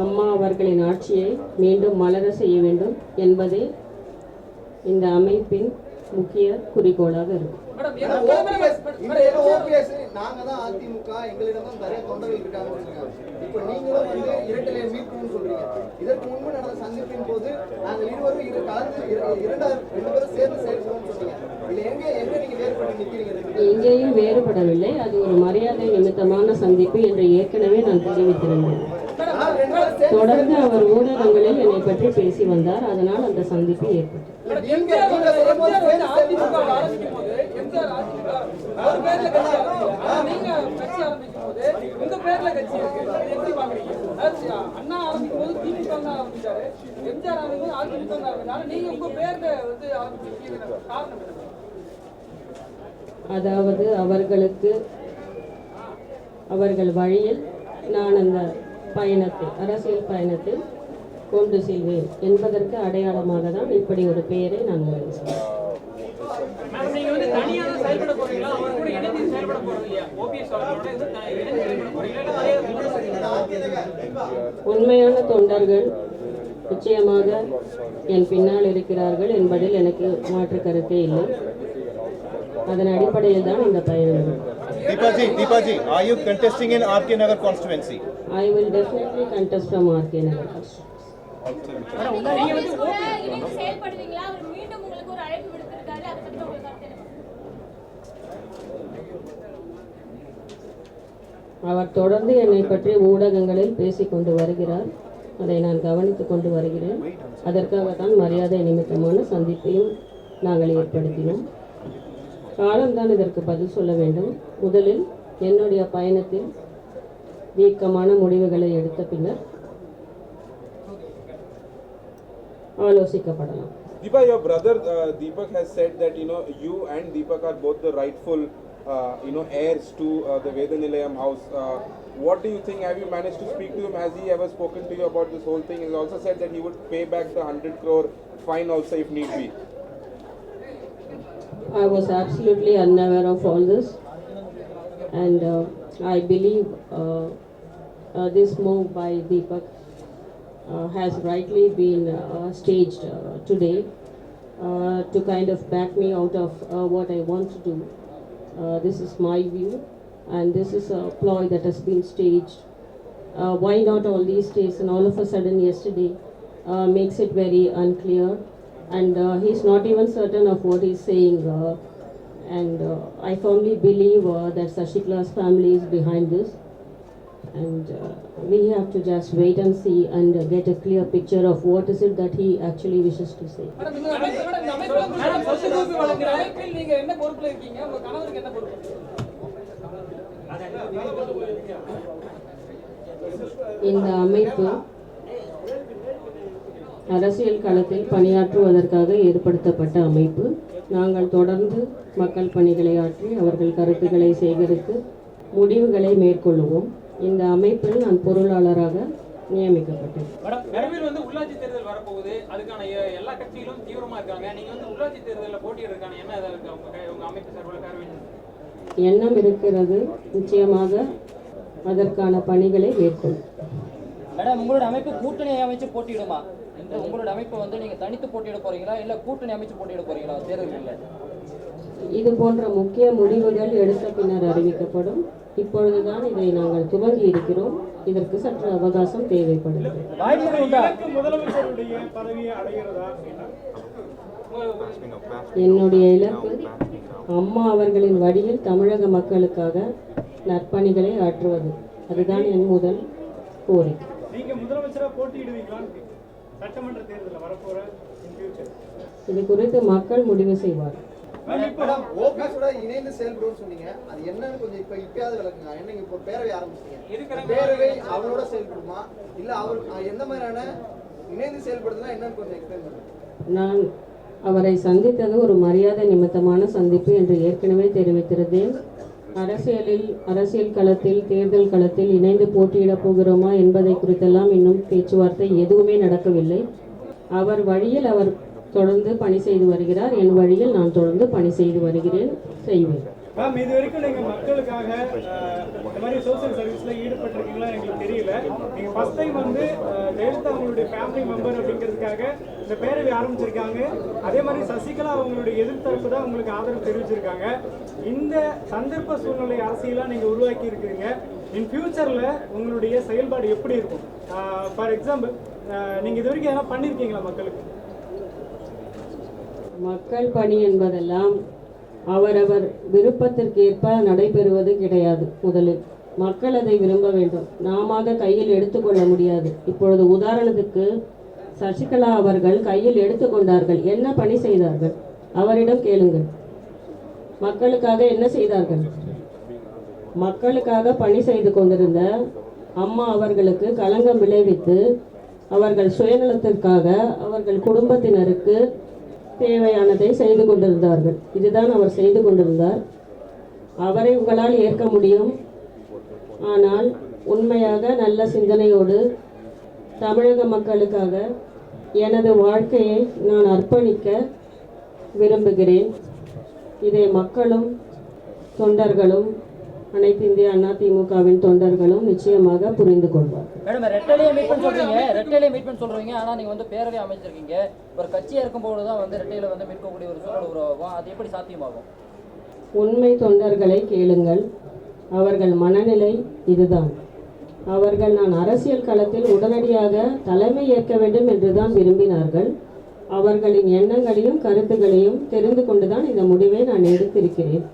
அம்மா அவர்களின் ஆட்சியை மீண்டும் மலர செய்ய வேண்டும் என்பதே இந்த அமைப்பின் முக்கிய குறிக்கோளாக இருக்கும்? எங்கேயும் வேறுபடவில்லை. அது ஒரு மரியாதை நிமித்தமான சந்திப்பு என்று ஏற்கனவே நான் தெரிவித்திருந்தேன். தொடர்ந்து அவர் ஊடகங்களில் என்னை பற்றி பேசி வந்தார். அதனால் அந்த சந்திப்பு ஏற்பட்டது. அதாவது அவர்களுக்கு அவர்கள் வழியில் நான் அந்த பயணத்தை அரசியல் பயணத்தை கொண்டு செல்வேன் என்பதற்கு அடையாளமாக தான் இப்படி ஒரு பெயரை நான் முடிவு உண்மையான தொண்டர்கள் நிச்சயமாக என் பின்னால் இருக்கிறார்கள் என்பதில் எனக்கு மாற்று கருத்தே இல்லை. அதன் அடிப்படையில் தான் இந்த பயணம். Deepaji, Deepaji, are you contesting in RK Nagar constituency? I will definitely contest from RK Nagar. நீங்க அவர் அவர் தொடர்ந்து என்னை பற்றி ஊடகங்களில் பேசிக் கொண்டு வருகிறார் அதை நான் கவனித்துக் கொண்டு வருகிறேன் அதற்காக தான் மரியாதை நிமித்தமான சந்திப்பையும் நாங்கள் ஏற்படுத்தினோம் காலம்தான் இதற்கு பதில் சொல்ல வேண்டும் முதலில் என்னுடைய பயணத்தில் வீக்கமான முடிவுகளை எடுத்த பின்னர் ஆலோசிக்கப்படலாம் Deepa, your brother uh, Deepak has said that you know you and Deepak are both the rightful uh, you know heirs to uh, the Vedanilayam house. Uh, what do you think? Have you managed to speak to him? Has he ever spoken to you about this whole thing? He also said that he would pay back the hundred crore fine also if need be. I was absolutely unaware of all this, and uh, I believe uh, uh, this move by Deepak uh, has rightly been uh, staged uh, today uh, to kind of back me out of uh, what I want to do. Uh, this is my view, and this is a ploy that has been staged. Uh, why not all these days and all of a sudden yesterday uh, makes it very unclear and uh, he's not even certain of what he's saying uh, and uh, I firmly believe uh, that Sashikla's family is behind this and uh, we have to just wait and see and uh, get a clear picture of what is it that he actually wishes to say. Madam இந்த அமைப்பு அரசியல் களத்தில் பணியாற்றுவதற்காக ஏற்படுத்தப்பட்ட அமைப்பு நாங்கள் தொடர்ந்து மக்கள் பணிகளை ஆற்றி அவர்கள் கருத்துக்களை சேகரித்து முடிவுகளை மேற்கொள்ளுவோம். இந்த அமைப்பில் நான் பொருளாளராக நியமிக்கப்பட்டேன். வந்து உள்ளாட்சி தேர்தல் வரப்போகுது. அதுக்கான எல்லா கட்சிகளும் தீவிரமா இருக்காங்க. நீங்க வந்து உள்ளாட்சி தேர்தலில் போட்டியிடுறதுக்கான என்ன இதா இருக்கு? உங்க அமைப்பு சார்பில் எண்ணம் இருக்கிறது. நிச்சயமாக அதற்கான பணிகளை மேற்கொள்ளும் மேடம் உங்களோட அமைப்பு கூட்டணி அமைச்சு போட்டியிடுமா? இந்த உங்களோட அமைப்பு வந்து நீங்க தனித்து போட்டியிட போறீங்களா? இல்ல கூட்டணி அமைச்சு போட்டியிட போறீங்களா? தேர்தலில் இது போன்ற முக்கிய முடிவுகள் எடுத்த பின்னர் அறிவிக்கப்படும். இப்பொழுதுதான் இதை நாங்கள் துவங்கி இருக்கிறோம். இதற்கு சற்று அவகாசம் அடைகிறதா? என்னுடைய இலக்கு அம்மா அவர்களின் வழியில் தமிழக மக்களுக்காக நற்பணிகளை ஆற்றுவது. அதுதான் என் முதல் கோரிக்கை. சட்டமன்ற தேர்தலில் வரப்போற இது குறித்து மக்கள் முடிவு செய்வார். இணைந்து செயல்படுவோம்னு சொன்னீங்க. அது என்னன்னு கொஞ்சம் இப்ப இப்பயாவது விளக்குங்க. என்ன இப்போ பேரவை ஆரம்பிச்சிட்டீங்க? இருக்கிற பேரவை அவரோட செயல்படுமா? இல்ல அவர் எந்த மாதிரியான இணைந்து செயல்படுதுன்னா என்னன்னு கொஞ்சம் எக்ஸ்பிளைன் பண்ணுங்க. நான் அவரை சந்தித்தது ஒரு மரியாதை நிமித்தமான சந்திப்பு என்று ஏற்கனவே தெரிவித்திருந்தேன். அரசியலில் அரசியல் களத்தில் தேர்தல் களத்தில் இணைந்து போட்டியிடப் போகிறோமா என்பதை குறித்தெல்லாம் இன்னும் பேச்சுவார்த்தை எதுவுமே நடக்கவில்லை. அவர் வழியில் அவர் தொடர்ந்து பணி செய்து வருகிறார். என் வழியில் நான் தொடர்ந்து பணி செய்து வருகிறேன். செய்வேன். மேம் இது வரைக்கும் நீங்க மக்களுக்காக இந்த மாதிரி சோசியல் சர்வீஸ்ல ஈடுபட்டிருக்கீங்களா எங்களுக்கு தெரியல. நீங்க ஃபர்ஸ்ட் டைம் வந்து ஜெயலலிதா அவங்களுடைய ஃபேமிலி மெம்பர் அப்படிங்கிறதுக்காக இந்த பேரவை ஆரம்பிச்சிருக்காங்க. அதே மாதிரி சசிகலா அவங்களுடைய எதிர்த்தரப்பு தான் உங்களுக்கு ஆதரவு தெரிவிச்சிருக்காங்க. இந்த சந்தர்ப்ப சூழ்நிலை அரசியலா நீங்க உருவாக்கி இருக்கிறீங்க. இன் ஃபியூச்சர்ல உங்களுடைய செயல்பாடு எப்படி இருக்கும்? ஃபார் எக்ஸாம்பிள் நீங்க இது வரைக்கும் எதனா பண்ணிருக்கீங்களா மக்களுக்கு? மக்கள் பணி என்பதெல்லாம் அவரவர் விருப்பத்திற்கேற்ப நடைபெறுவது கிடையாது முதலில். மக்கள் அதை விரும்ப வேண்டும். நாம கையில் எடுத்துக்கொள்ள முடியாது. இப்பொழுது உதாரணத்துக்கு சசிகலா அவர்கள் கையில் எடுத்துக்கொண்டார்கள் என்ன பணி செய்தார்கள்? அவரிடம் கேளுங்கள். மக்களுக்காக என்ன செய்தார்கள்? மக்களுக்காக பணி செய்து கொண்டிருந்த அம்மா அவர்களுக்கு களங்கம் விளைவித்து அவர்கள் சுயநலத்திற்காக அவர்கள் குடும்பத்தினருக்கு தேவையானதை செய்து கொண்டிருந்தார்கள். இதுதான் அவர் செய்து கொண்டிருந்தார். அவரை உங்களால் ஏற்க முடியும். ஆனால் உண்மையாக நல்ல சிந்தனையோடு தமிழக மக்களுக்காக எனது வாழ்க்கையை நான் அர்ப்பணிக்க விரும்புகிறேன். இதை மக்களும் தொண்டர்களும் அனைத்து இந்திய அண்ணா திமுகவின் தொண்டர்களும் நிச்சயமாக புரிந்து கொள்வார் மேடம் ரெட்டலையை மீட் பண்ண சொல்றீங்க. ரெட்டலையை மீட் பண்ண சொல்றீங்க. ஆனா நீங்க வந்து பேரவை அமைச்சிருக்கீங்க. ஒரு கட்சியா இருக்கும்போது தான் வந்து ரெட்டையில வந்து மீட்கக்கூடிய ஒரு சூழல் உருவாகும். அது எப்படி சாத்தியமாகும்? உண்மை தொண்டர்களை கேளுங்கள். அவர்கள் மனநிலை இதுதான். அவர்கள் நான் அரசியல் களத்தில் உடனடியாக தலைமை ஏற்க வேண்டும் என்றுதான் விரும்பினார்கள். அவர்களின் எண்ணங்களையும் கருத்துக்களையும் தெரிந்து கொண்டுதான் இந்த முடிவை நான் எடுத்திருக்கிறேன்.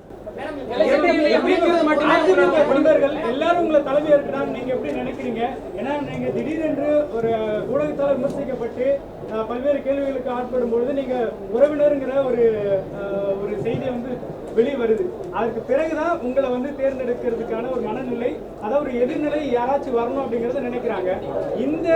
உங்களை நீங்க எப்படி நினைக்கிறீங்க? ஏன்னா நீங்க திடீரென்று ஒரு ஊடகத்தால் விமர்சிக்கப்பட்டு பல்வேறு கேள்விகளுக்கு ஆட்படும் பொழுது நீங்க உறவினருங்கிற ஒரு ஒரு செய்தி வந்து வெளியே வருது அதுக்கு பிறகுதான் உங்களை வந்து தேர்ந்தெடுக்கிறதுக்கான ஒரு மனநிலை அதாவது ஒரு எதிர்நிலை யாராச்சும் வரணும் அப்படிங்கறத நினைக்கிறாங்க. இந்த